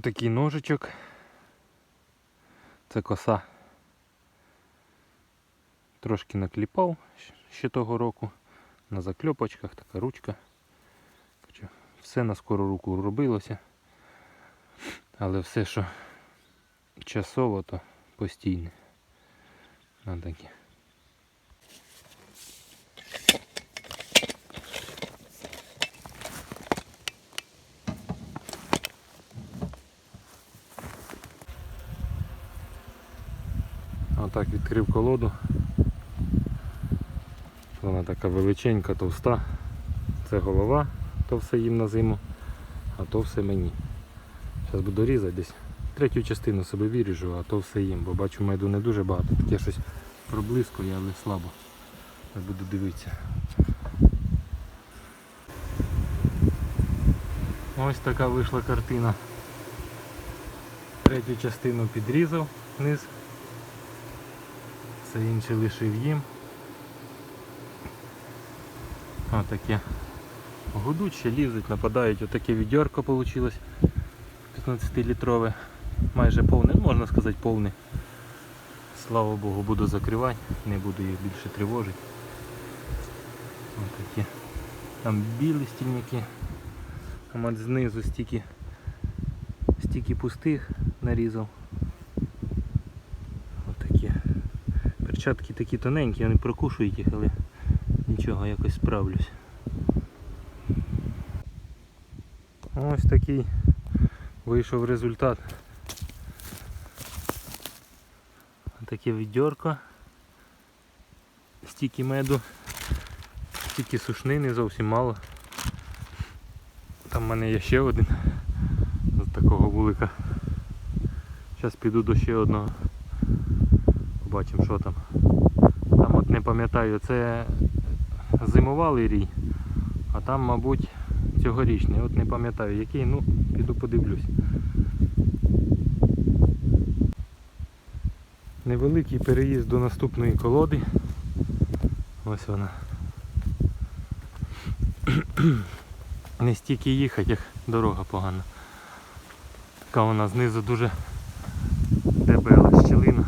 Отакий ножичок. Це коса. Трошки накліпав ще того року. На закльопочках така ручка. Все на скору руку робилося. Але все, що часово, то постійне. Отаке. Отак відкрив колоду. Вона така величенька, товста. Це голова, то все їм на зиму, а то все мені. Зараз буду різати десь. Третю частину собі виріжу, а то все їм, бо бачу меду не дуже багато. Таке щось проблискує, але слабо. Я буду дивитися. Ось така вийшла картина. Третю частину підрізав вниз. Все інше лишив їм. Отаке. Гудуть, лізуть, нападають. Отаке відьорко вийшло. 15-літрове. Майже повне, ну, можна сказати повне. Слава Богу, буду закривати, не буду їх більше тривожити. Отакі. Там білі стільники. От знизу стільки, стільки пустих нарізав. Отакі. Перчатки такі тоненькі, вони прокушують їх, але нічого, якось справлюсь. Ось такий вийшов результат. Таке відьорко. Стільки меду, стільки сушнини зовсім мало. Там в мене є ще один з такого вулика. Зараз піду до ще одного. Побачимо що там. Не пам'ятаю, це зимувалий рій, а там, мабуть, цьогорічний. От не пам'ятаю який, ну піду подивлюсь. Невеликий переїзд до наступної колоди. Ось вона. Не стільки їхати, як дорога погана. Така вона знизу дуже дебела щілина.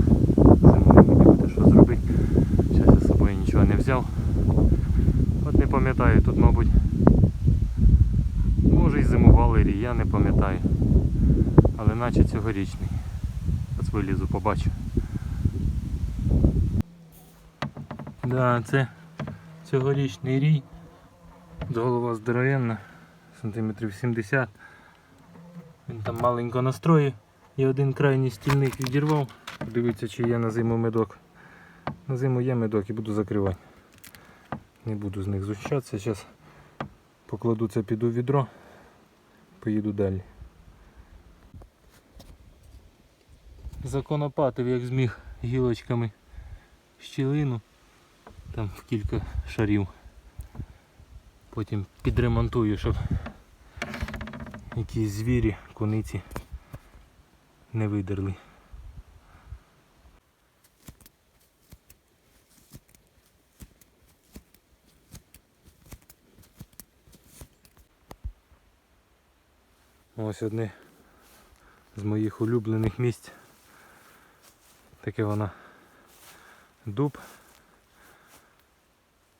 Зимою мені буде що зробити. Зараз я з собою нічого не взяв. От не пам'ятаю, тут мабуть може і зимувалий рій, я не пам'ятаю. Але наче цьогорічний. Ось вилізу, побачу. Да, це цьогорічний рій. Голова здоровенна, сантиметрів 70. Він там маленько настроїв і один крайній стільник відірвав. Дивіться, чи є на зиму медок. На зиму є медок і буду закривати. Не буду з них зущатися. Зараз покладу це піду в відро, поїду далі. Законопатив як зміг гілочками щілину, там в кілька шарів. Потім підремонтую, щоб якісь звірі, куниці не видерли. Ось одне з моїх улюблених місць. Таке воно дуб.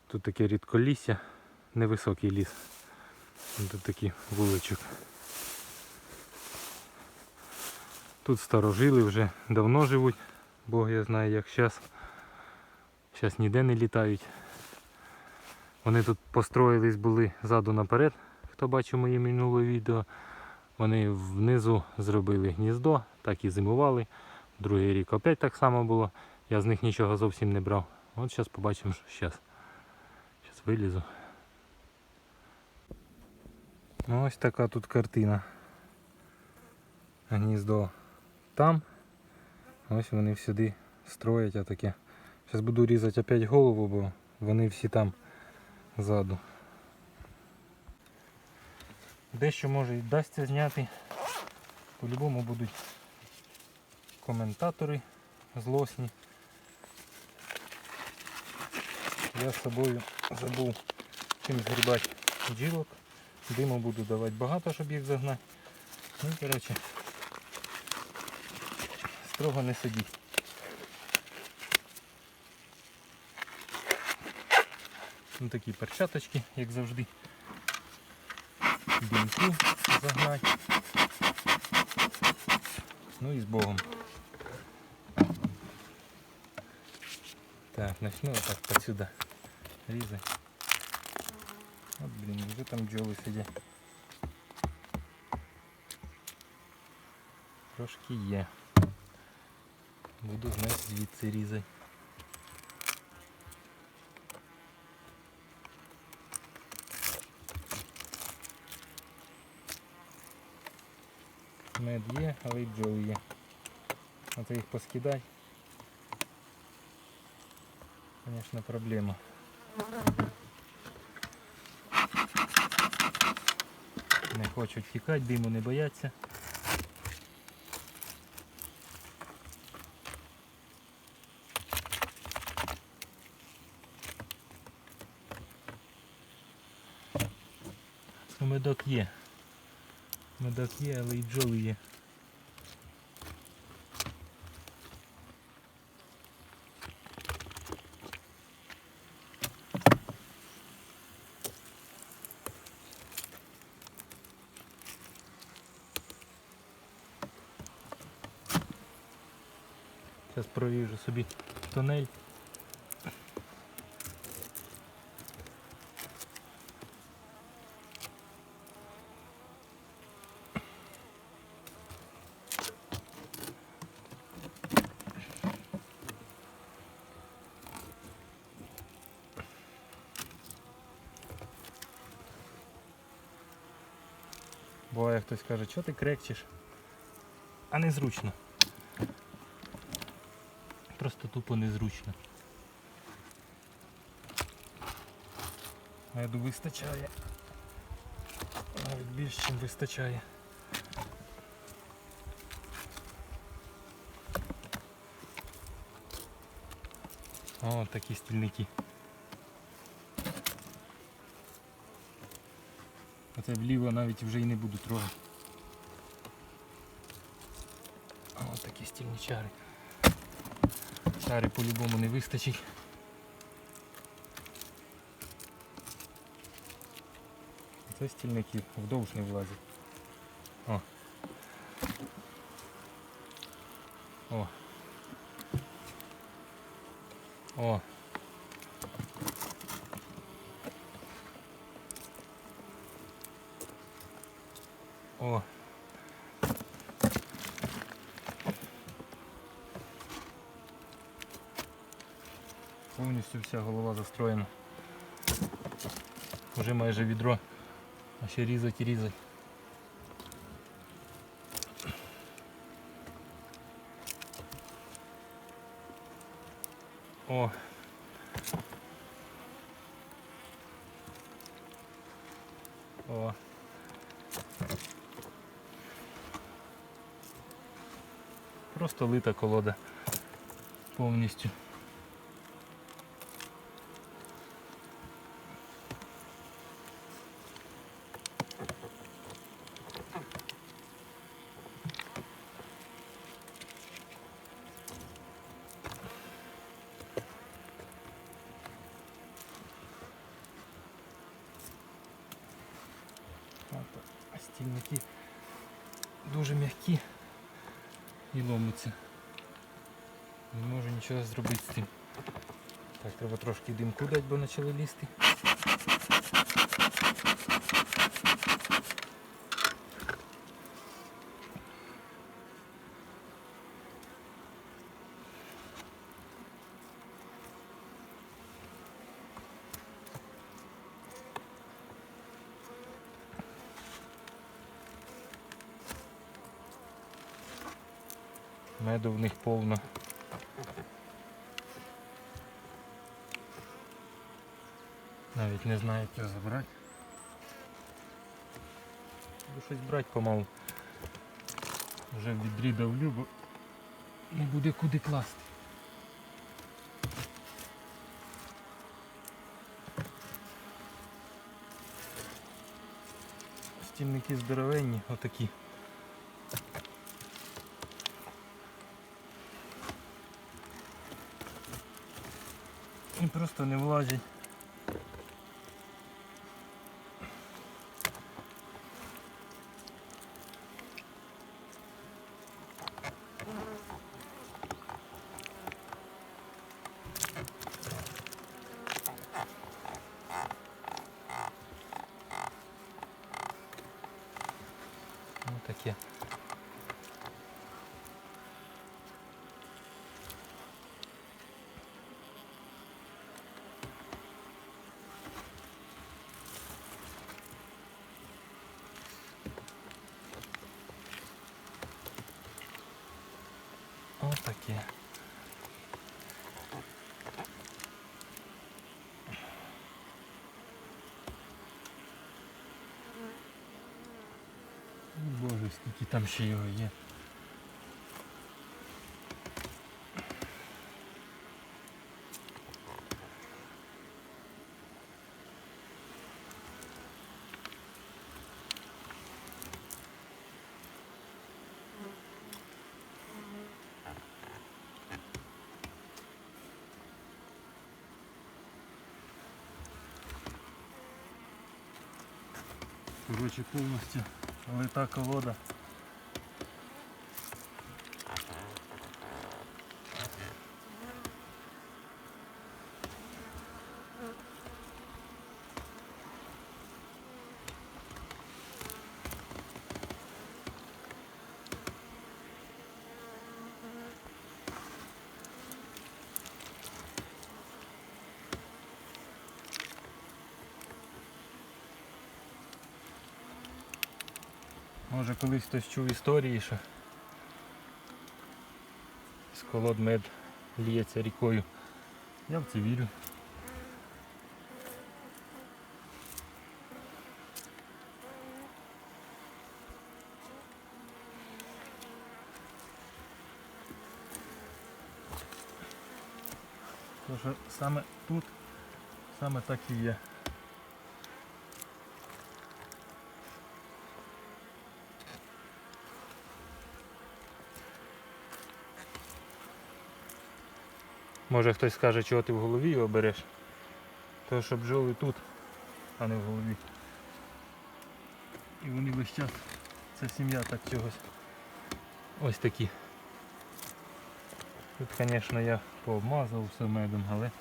Тут таке рідколісся, невисокий ліс. Тут такий вуличок. Тут старожили вже давно живуть, Бог я знаю як зараз. Зараз ніде не літають. Вони тут построїлись були ззаду наперед, хто бачив моє минуле відео. Вони внизу зробили гніздо, так і зимували. Другий рік опять так само було. Я з них нічого зовсім не брав. От зараз побачимо, що зараз. Зараз вилізу. Ну, ось така тут картина. Гніздо там. Ось вони сюди строять а таке. Зараз буду різати опять голову, бо вони всі там ззаду. Дещо може і вдасться зняти. По-любому будуть коментатори злосні. Я з собою забув чим згрібати бджілок. Диму буду давати багато, щоб їх загнати. Ну, коротше, строго не сидіть. Ну, такі перчаточки, як завжди. Бінти загнати. Ну і з Богом. Так, начну отак отсюда різати. От, блін, вже там бджоли сидять. Трошки є. Буду значить звідси різати. Мед є, але й бджоли є. То їх поскидати. Звісно, проблема. Не хочуть тікати, диму не бояться. Медок є. Медок є, але і бджоли є. Зараз проріжу собі тунель. Буває хтось каже, що ти крекчеш? А незручно. Просто тупо незручно. Меду вистачає. Навіть більше, ніж вистачає. О, такі стільники. Оце вліво навіть вже і не буду трогати. О, такі стільничари. Шари по-любому не вистачить. Це стільники вдовж не влазять. О. О. О. О. Повністю вся голова застроєна. Уже майже відро. А ще різать і різать. О. О. Просто лита колода повністю. От, А стільники дуже м'які І ломиться. Не можу нічого зробити з цим. Так, треба трошки димку дати, бо почали лізти. Меду в них повно. Навіть не знаю, як його забрати. Буду щось брати помалу. Вже в відрі бо не буде куди класти. Стільники здоровенні, отакі. Просто не влазять. Ну таке. Боже, скільки там ще його є. Короче, повністю лита колода. Може колись хтось чув історії, що з колод мед ліється рікою. Я в це вірю. Тому що саме тут, саме так і є. Може хтось скаже, чого ти в голові його береш. Тому що бджоли тут, а не в голові. І вони весь час, це сім'я так чогось. Ось такі. Тут, звісно, я пообмазав все медом, але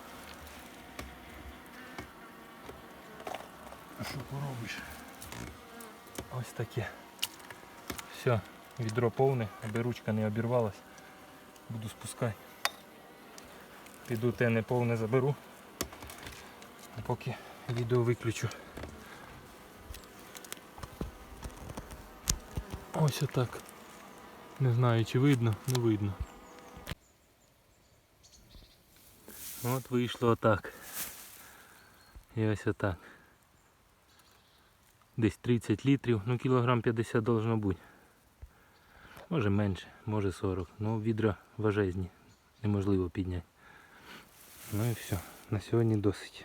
що поробиш? Ось таке. Все, відро повне, аби ручка не обірвалась. Буду спускати. Піду те не повне заберу. А поки відео виключу. Ось отак. Не знаю чи видно, ну видно. От вийшло отак. І ось отак. Десь 30 літрів, ну кілограм 50 должно бути. Може менше, може 40. Ну відра важезні. Неможливо підняти. Ну і все. На сьогодні досить.